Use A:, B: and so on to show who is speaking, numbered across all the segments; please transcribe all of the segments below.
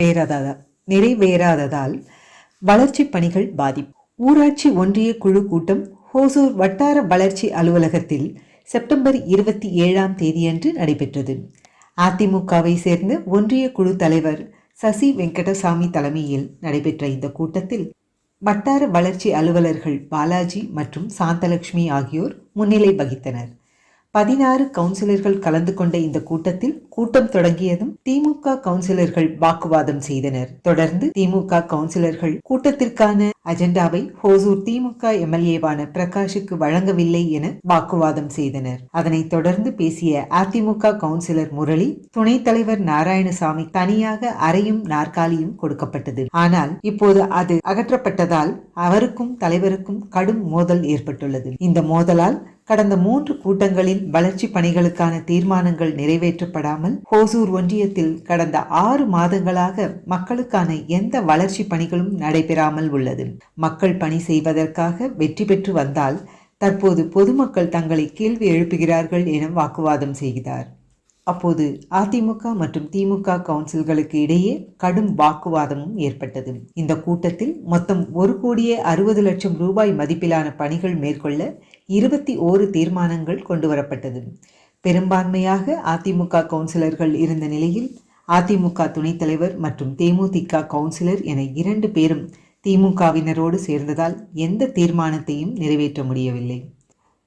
A: நிறைவேறாததா நிறைவேறாததால் வளர்ச்சி பணிகள் பாதிப்பு. ஊராட்சி ஒன்றிய குழு கூட்டம் ஹோசூர் வட்டார வளர்ச்சி அலுவலகத்தில் செப்டம்பர் இருபத்தி ஏழாம் தேதியன்று நடைபெற்றது. அதிமுகவை சேர்ந்த ஒன்றிய குழு தலைவர் சசி வெங்கடசாமி தலைமையில் நடைபெற்ற இந்த கூட்டத்தில் வட்டார வளர்ச்சி அலுவலர்கள் பாலாஜி மற்றும் சாந்தலட்சுமி ஆகியோர் முன்னிலை வகித்தனர். பதினாறு கவுன்சிலர்கள் கலந்து கொண்ட இந்த கூட்டத்தில் கூட்டம் தொடங்கியதும் திமுக கவுன்சிலர்கள் வாக்குவாதம் செய்தனர். தொடர்ந்து திமுக கவுன்சிலர்கள் கூட்டத்திற்கான அஜெண்டாவை ஹோசூர் திமுக எம்எல்ஏவான பிரகாஷுக்கு வழங்கவில்லை என வாக்குவாதம் செய்தனர். அதனைத் தொடர்ந்து பேசிய அதிமுக கவுன்சிலர் முரளி துணைத் தலைவர் நாராயணசாமி தனியாக அறையும் நாற்காலியும் கொடுக்கப்பட்டது. ஆனால் இப்போது அது அகற்றப்பட்டதால் அவருக்கும் தலைவருக்கும் கடும் மோதல் ஏற்பட்டுள்ளது. இந்த மோதலால் கடந்த மூன்று கூட்டங்களில் வளர்ச்சி பணிகளுக்கான தீர்மானங்கள் நிறைவேற்றப்படாமல் ஹோசூர் ஒன்றியத்தில் கடந்த ஆறு மாதங்களாக மக்களுக்கான எந்த வளர்ச்சி பணிகளும் நடைபெறாமல் உள்ளது. மக்கள் பணி செய்வதற்காக வெற்றி பெற்று வந்தால் தற்போது பொதுமக்கள் தங்களை கேள்வி எழுப்புகிறார்கள் என வாக்குவாதம் செய்கிறார். அப்போது அதிமுக மற்றும் திமுக கவுன்சில்களுக்கு இடையே கடும் வாக்குவாதமும் ஏற்பட்டது. இந்த கூட்டத்தில் மொத்தம் ஒரு கோடியே அறுபது லட்சம் ரூபாய் மதிப்பிலான பணிகள் மேற்கொள்ள இருபத்தி ஓரு தீர்மானங்கள் கொண்டுவரப்பட்டது. பெரும்பான்மையாக அதிமுக கவுன்சிலர்கள் இருந்த நிலையில் அதிமுக துணைத் தலைவர் மற்றும் தேமுதிக கவுன்சிலர் என இரண்டு பேரும் திமுகவினரோடு சேர்ந்ததால் எந்த தீர்மானத்தையும் நிறைவேற்ற முடியவில்லை.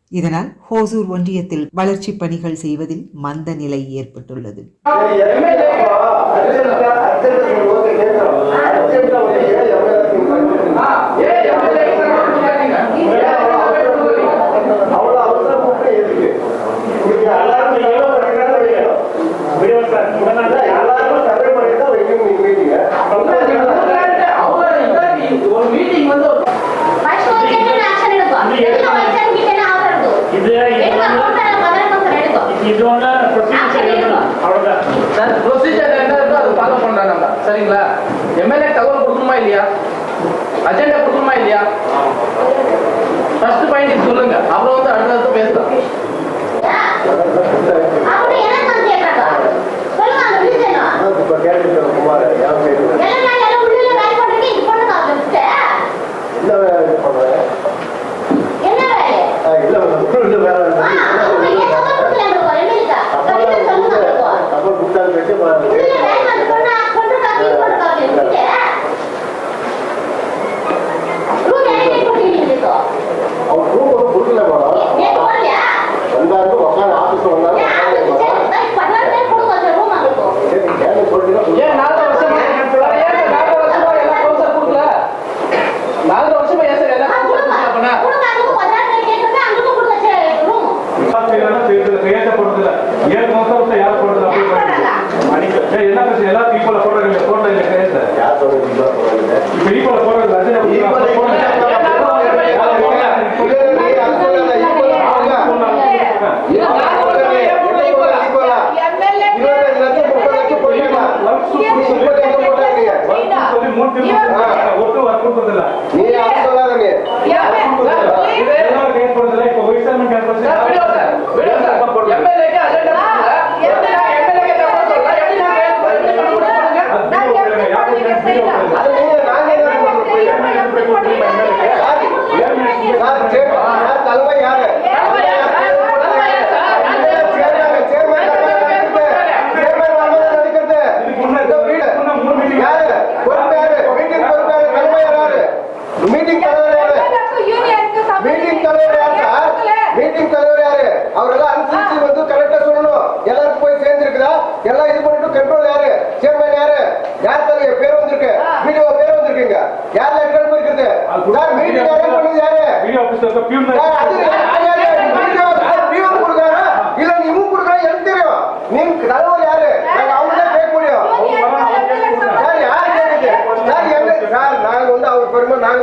A: இதனால் ஹோசூர் ஒன்றியத்தில் வளர்ச்சிப் பணிகள் செய்வதில் மந்த நிலை ஏற்பட்டுள்ளது.
B: கொடுக்கணுமா இல்லையா? அஜெண்டா கொடுக்கணுமா இல்லையா? ஃபர்ஸ்ட் பாயிண்ட் சொல்லுங்க. அப்புறம் வந்து அடுத்தடுத்து பேசலாம்.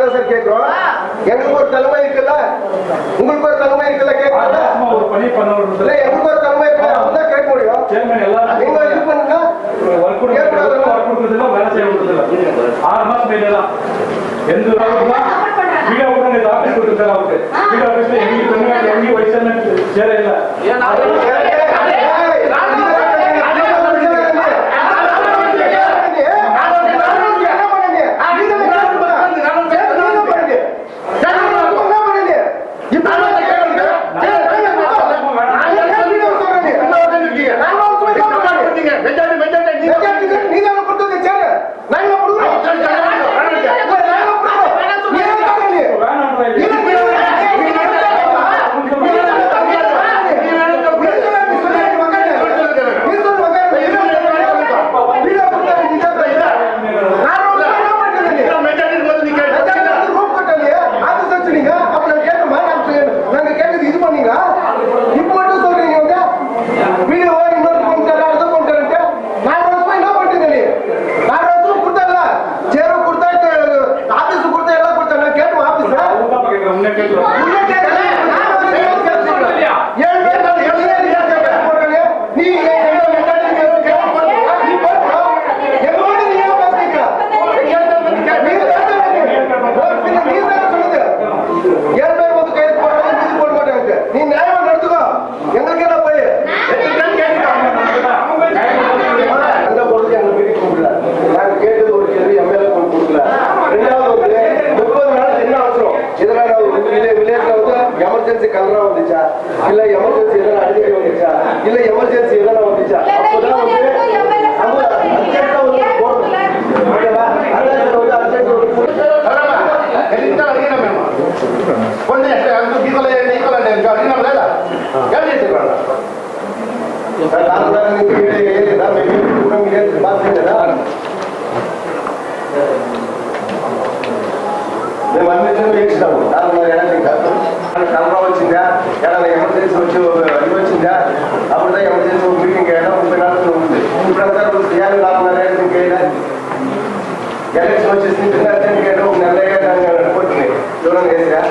C: தான் சார் கேட்கிறோம். எங்களுக்கு ஒரு தலைமை இருக்குல்ல? உங்களுக்கு ஒரு தலைமை இருக்குல்ல கேட்கல
D: சும்மா ஒரு பணி பண்ண ஒரு
C: இல்ல எங்களுக்கு ஒரு தலைமை இருக்குல்ல? அவங்க கேட்க முடியும். நீங்க இது பண்ணுங்க.
D: ஆறு மாசம் எந்த வீடியோ கூட இந்த ஆஃபீஸ் கொடுத்துருக்காரு அவருக்கு. வீடியோ எங்கேயும் தமிழ்நாடு எங்கேயும் வயசான சேர இல்லை.
B: எமர்ஜென்சி கலரா வந்துச்சா?
C: இல்ல
B: எமர்ஜென்சி எதனா
C: அடிக்கடி வந்துச்சா?
B: இல்ல எமர்ஜென்சி కలరా వచ్చిందా ఏదైనా ఎమర్జెన్సీ వచ్చి అది వచ్చిందా అప్పుడుదా ఎమర్జెన్సీ ఒక మీటింగ్ అయినా ముప్పై నాలుగు ఉంది ఇప్పుడు అంతా చేయాలి నాలుగున్నర ఏళ్ళు ఇంకేదా ఎలక్షన్ వచ్చేసి చిన్న అర్జెంట్ ఒక నెల దాన్ని అనుకుంటున్నాయి చూడండి వేసిరా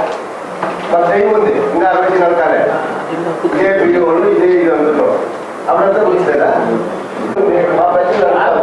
B: మా టైం ఉంది ఇంకా అరవై నడకాలే ఇదే వీడియో వాళ్ళు ఇదే ఇది అందులో అప్పుడంతా చూస్తారా మా ప్రశ్న రాను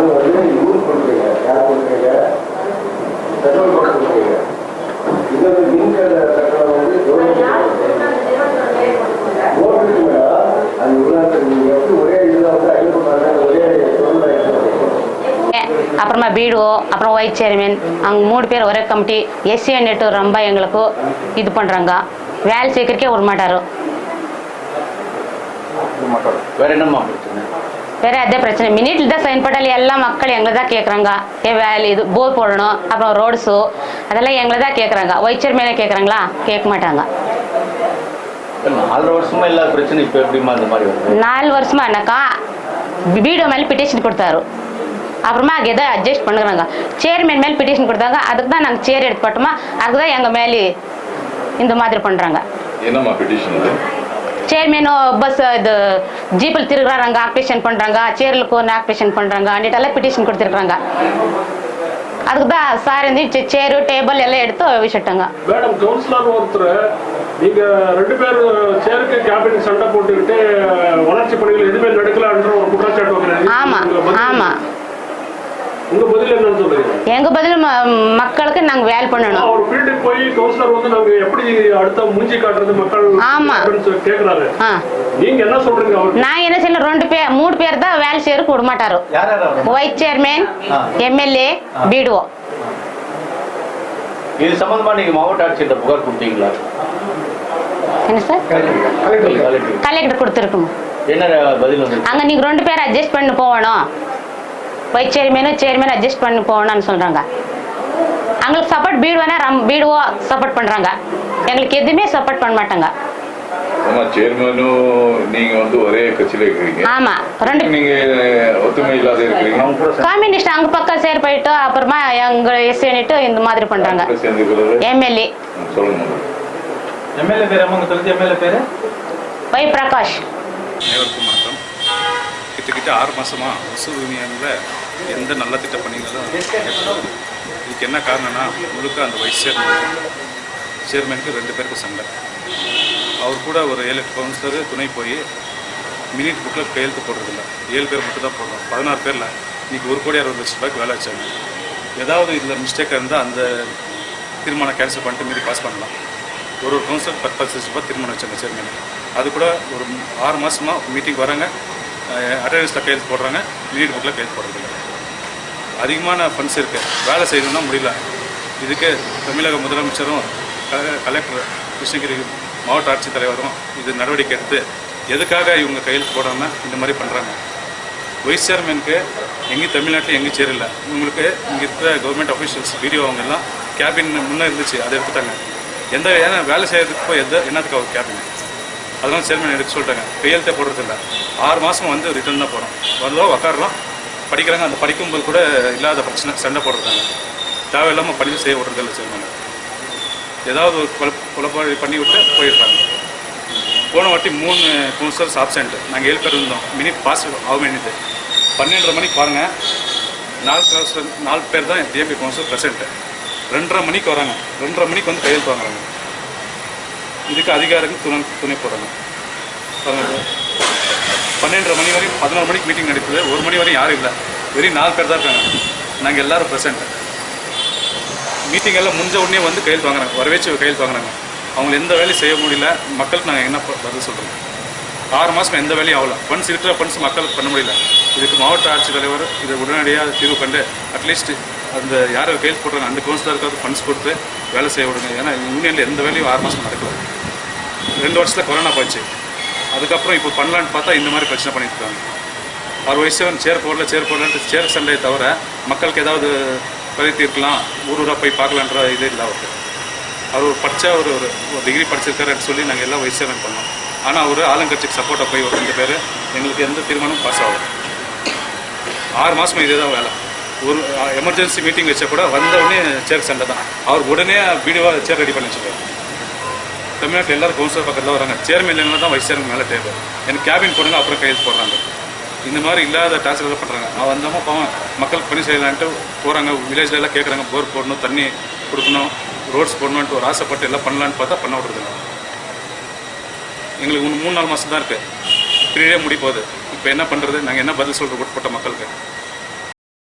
B: அது வந்து இவரு கொடுக்குறீங்க யார் கொடுக்குறீங்க பெட்ரோல் போட்டு கொடுக்குறீங்க இது வந்து மின்கல பெட்ரோல் வந்து போட்டுருக்கு மேடம் அது உள்ள நீங்க எப்படி ஒரே இதுல வந்து ஐநூறு ரூபாய் ஒரே பொருள்
E: அப்புறமா பிடிஓ அப்புறம் ஒயிட் சேர்மன். அவங்க மூணு பேர் ஒரே கமிட்டி. எஸ்சி நெட்டு ரொம்ப எங்களுக்கு இது பண்ணுறாங்க வேலை சீக்கிரக்கே விட மாட்டாரு
F: வேற என்னம்மா? பிரச்சனை
E: வேற அதே பிரச்சனை. மினிட்ல தான் சைன் பண்ணாలి எல்லா மக்கள் எங்களை தான் கேட்குறாங்க ஏ வேலை இது போர் போடணும். அப்புறம் ரோட்ஸு அதெல்லாம் எங்களை தான் கேட்குறாங்க ஒயிட் சேர்மேனே கேட்குறாங்களா கேட்க மாட்டாங்க.
F: வருஷமா பிரச்சனை இப்ப எப்படிமா மாதிரி
E: நாலு வருஷமா என்னக்கா? வீடியோ மேலே பிட்டிஷன் கொடுத்தாரு. அப்புறமா அங்கே எதோ அட்ஜஸ்ட் பண்ணுறாங்க. சேர்மேன் மேலே பிட்டிஷன் கொடுத்தாங்க. அதுக்கு தான் நாங்கள் சேர் எடுத்து போட்டோமா அதுக்கு தான் எங்கள் மேலே இந்த மாதிரி பண்ணுறாங்க
G: என்னம்மா பெட்டிஷன் அது
E: சேர்மேனு பஸ் இது ஜீப்பில் திருக்குறாங்க ஆப்ரேஷன் பண்ணுறாங்க சேர்களுக்கு ஒன்று ஆப்ரேஷன் பண்ணுறாங்க அன்னிட்டெல்லாம் பிட்டிஷன் கொடுத்துருக்குறாங்க. அதுக்கு தான் சார் வந்து சேரு டேபிள் எல்லாம் எடுத்து வச்சுட்டாங்க
C: மேடம் கவுன்சிலர் ஒருத்தர் நீங்க ரெண்டு பேர் சேருக்கு கேபின் சண்டை போட்டுக்கிட்டு வளர்ச்சி பணிகள் எதுவுமே நடக்கலன்ற ஒரு குற்றச்சாட்டு வைக்கிறாங்க
E: ஆமாம்
C: உங்க பதில்
E: ஆமாம்
C: உங்க பதில் என்னன்னு சொல்றீங்க
E: எங்கள் பதில் ம- மக்களுக்கு நாங்கள் வேலை பண்ணணும்.
C: அவர் ஃபீல்டுக்கு போய் கவுன்சிலர் வந்து நாங்க எப்படி அடுத்த மூஞ்சி காட்டுறது மக்கள்
E: ஆமா.
C: சொல்லி கேக்குறாரு.
E: ஆ.
C: நீங்க என்ன சொல்றீங்க
E: நான் என்ன செய்யணும் ரெண்டு பேர் மூணு பேர் தான் வேலை செய்யறதுக்கு விட மாட்டாரு.
F: யார் யார் அவர்?
E: Vice
F: chairman.
E: எம்எல்ஏ பிடிஓ
F: இது சம்பந்தமா நீங்க மாவட்ட ஆட்சியர்கிட்ட புகார் கொடுத்தீங்களா?
E: என்ன சார்?
F: கலெக்டர்.
E: கலெக்டர் கொடுத்துருக்கோம்
F: என்ன பதில்
E: அங்கே நீங்கள் ரெண்டு பேர் அட்ஜஸ்ட் பண்ணி போகணும். வைஸ் சேர்மேனும் சேர்மேன் அட்ஜஸ்ட் பண்ணி போகணும்னு சொல்கிறாங்க அவங்களுக்கு சப்போர்ட் பீடுவானா ரம் பீடுவோ சப்போர்ட் பண்ணுறாங்க எங்களுக்கு எதுவுமே சப்போர்ட் பண்ண மாட்டாங்க.
G: ஆமா
E: ரெண்டு கம்யூனிஸ்ட் அங்கே பக்கம் சேர் போயிட்டு அப்புறமா எங்கள் எஸ்ஏனிட்டு இந்த மாதிரி
G: சேர்ந்துக்கிறது
E: எம்எல்ஏ
H: பேர்
E: வை பிரகாஷ்.
C: கிட்டத்தட்ட ஆறு மாசமா ஒசூர் யூனியனில் எந்த நல்ல திட்ட பணிகளும் இதுக்கு என்ன காரணம்னா முழுக்க அந்த வைஸ் சேர்மன். சேர்மனுக்கு ரெண்டு பேருக்கு சண்டை. அவர் கூட ஒரு ஏழு எட்டு கவுன்சிலர் துணை போய் மினிட் புக்கில் கையெழுத்து போடுறதில்ல. ஏழு பேர் மட்டும் தான் போடுறோம் பதினாறு பேரில். இன்னைக்கு ஒரு கோடி அறுபது லட்ச ரூபாய்க்கு வேலை வச்சாங்க ஏதாவது இதில் மிஸ்டேக்காக இருந்தால் அந்த தீர்மானம் கேன்சல் பண்ணிட்டு மீறி பாஸ் பண்ணலாம். ஒரு ஒரு கவுன்சிலர் பத்து பத்து லட்ச ரூபாய் தீர்மானம் வச்சாங்க சேர்மன் அது கூட ஒரு ஆறு மாதமாக மீட்டிங் வராங்க. அட்டண்டன்ஸில் கையெழுத்து போடுறாங்க லீட் புக்கில் கையெழுத்து போடுறதில்ல. அதிகமான ஃபண்ட்ஸ் இருக்குது வேலை செய்யணும்னா முடியல. இதுக்கு தமிழக முதலமைச்சரும் கலெக்டர் கிருஷ்ணகிரி மாவட்ட ஆட்சித்தலைவரும் இது நடவடிக்கை எடுத்து எதுக்காக இவங்க கையெழுத்து போடாமல் இந்த மாதிரி பண்ணுறாங்க வைஸ் சேர்மனுக்கு எங்கேயும் தமிழ்நாட்டில் எங்கேயும் சேரல? இவங்களுக்கு இங்கே இருக்கிற கவர்மெண்ட் அஃபீஷியல்ஸ் வீடியோ அவங்க எல்லாம் கேபின் முன்னே இருந்துச்சு அதை எடுத்துட்டாங்க. எந்த ஏன்னா வேலை செய்கிறதுக்கு போய் எந்த என்னத்துக்கு அவர் கேபின் அதெல்லாம் சேர்மன் எடுக்க சொல்லிட்டாங்க கையெழுத்தே போடுறதில்ல. ஆறு மாதம் வந்து ரிட்டர்ன் தான் போகிறோம் வந்தோம் உக்காடுறோம் படிக்கிறாங்க அந்த படிக்கும்போது கூட இல்லாத பிரச்சனை சண்டை போடுறாங்க தேவையில்லாமல் படித்து செய்ய விடுறதில்ல சேர்மன் ஏதாவது ஒரு குழப்ப குழப்பாடு பண்ணி விட்டு போயிடுறாங்க. போன வாட்டி மூணு கவுன்சிலர்ஸ் ஆப்சண்ட் நாங்கள் ஏழு பேர் இருந்தோம். மினிட் பாஸ் ஆக வேண்டியது பன்னெண்டரை மணிக்கு பாருங்கள் நாலு கவுன்சிலர் நாலு பேர் தான் டிஎம்பி கவுன்சிலர் ப்ரெசென்ட் ரெண்டரை மணிக்கு வராங்க. ரெண்டரை மணிக்கு வந்து கையெழுத்து வாங்குறாங்க. இதுக்கு அதிகாரிகள் துணை துணை போடுறாங்க பன்னெண்டரை மணி வரையும் பதினோரு மணிக்கு மீட்டிங் நடக்குது. ஒரு மணி வரையும் யாரும் இல்லை. வெறும் நாலு பேர் தான் இருக்காங்க. நாங்கள் எல்லாரும் ப்ரெசென்ட் மீட்டிங் எல்லாம் முடிஞ்ச உடனே வந்து கையில் வாங்குறாங்க. வரவேச்சு கையில் வாங்குறாங்க. அவங்க எந்த வேலையும் செய்ய முடியல. மக்களுக்கு நாங்கள் என்ன பதில் சொல்கிறோம் ஆறு மாதம் எந்த வேலையும் ஆகல. ஃபண்ட்ஸ் இருக்கிற ஃபண்ட்ஸ் மக்களுக்கு பண்ண முடியல. இதுக்கு மாவட்ட ஆட்சித்தலைவர் இதை உடனடியாக தீர்வு கண்டு அட்லீஸ்ட் அந்த யாரோ கையில் போடுறாங்க அந்த கவுன்சிலருக்காவது ஃபண்ட்ஸ் கொடுத்து வேலை செய்ய விடுங்க. ஏன்னா யூனியனில் எந்த வேலையும் ஆறு மாதம் நடக்கல. ரெண்டு வருஷத்தில் கொரோனா போச்சு. அதுக்கப்புறம் இப்போ பண்ணலான்னு பார்த்தா இந்த மாதிரி பிரச்சனை பண்ணிட்டு இருக்காங்க அவர் வயசு சேர் போடல சேர் போடலன்ட்டு சேர் சண்டையை தவிர மக்களுக்கு ஏதாவது குறை தீர்க்கலாம் ஊர் ஊராக போய் பார்க்கலான்ற இது இல்லை அவருக்கு. அவர் ஒரு படித்த ஒரு ஒரு டிகிரி படிச்சிருக்காருன்னு சொல்லி நாங்கள் எல்லாம் வயசு பண்ணோம். ஆனால் அவர் ஆளுங்கட்சிக்கு சப்போர்ட்டாக போய் ஒரு ரெண்டு பேர் எங்களுக்கு எந்த தீர்மானமும் பாஸ் ஆகும் ஆறு மாதம் இதே தான் வேலை. ஒரு எமர்ஜென்சி மீட்டிங் வச்சா கூட வந்த உடனே சேர் சண்டை தான். அவர் உடனே வீடியோவாக சேர் ரெடி பண்ணி வச்சுருக்காரு. தமிழ்நாட்டில் எல்லாரும் கவுன்சிலர் பக்கத்தில் வராங்க. சேர்மன் இல்லைன்னா தான் வைஸ் சேர்மன் மேலே தேவை. எனக்கு கேபின் போடுங்க அப்புறம் கையெழுத்து போடுறாங்க. இந்த மாதிரி இல்லாத டார்ச்சர் பண்ணுறாங்க அவன் வந்தாமல் பாவம் மக்களுக்கு பணி செய்யலான்ட்டு போகிறாங்க வில்லேஜ்ல எல்லாம் கேட்குறாங்க போர் போடணும் தண்ணி கொடுக்கணும் ரோட்ஸ் போடணுன்ட்டு ஒரு ஆசைப்பட்டு எல்லாம் பண்ணலான்னு பார்த்தா பண்ண விடுறதுங்க எங்களுக்கு மூணு நாலு மாதம் தான் இருக்குது பீரியடே முடி போகுது. இப்போ என்ன பண்ணுறது நாங்கள் என்ன பதில் சொல்கிற உட்பட்ட மக்களுக்கு.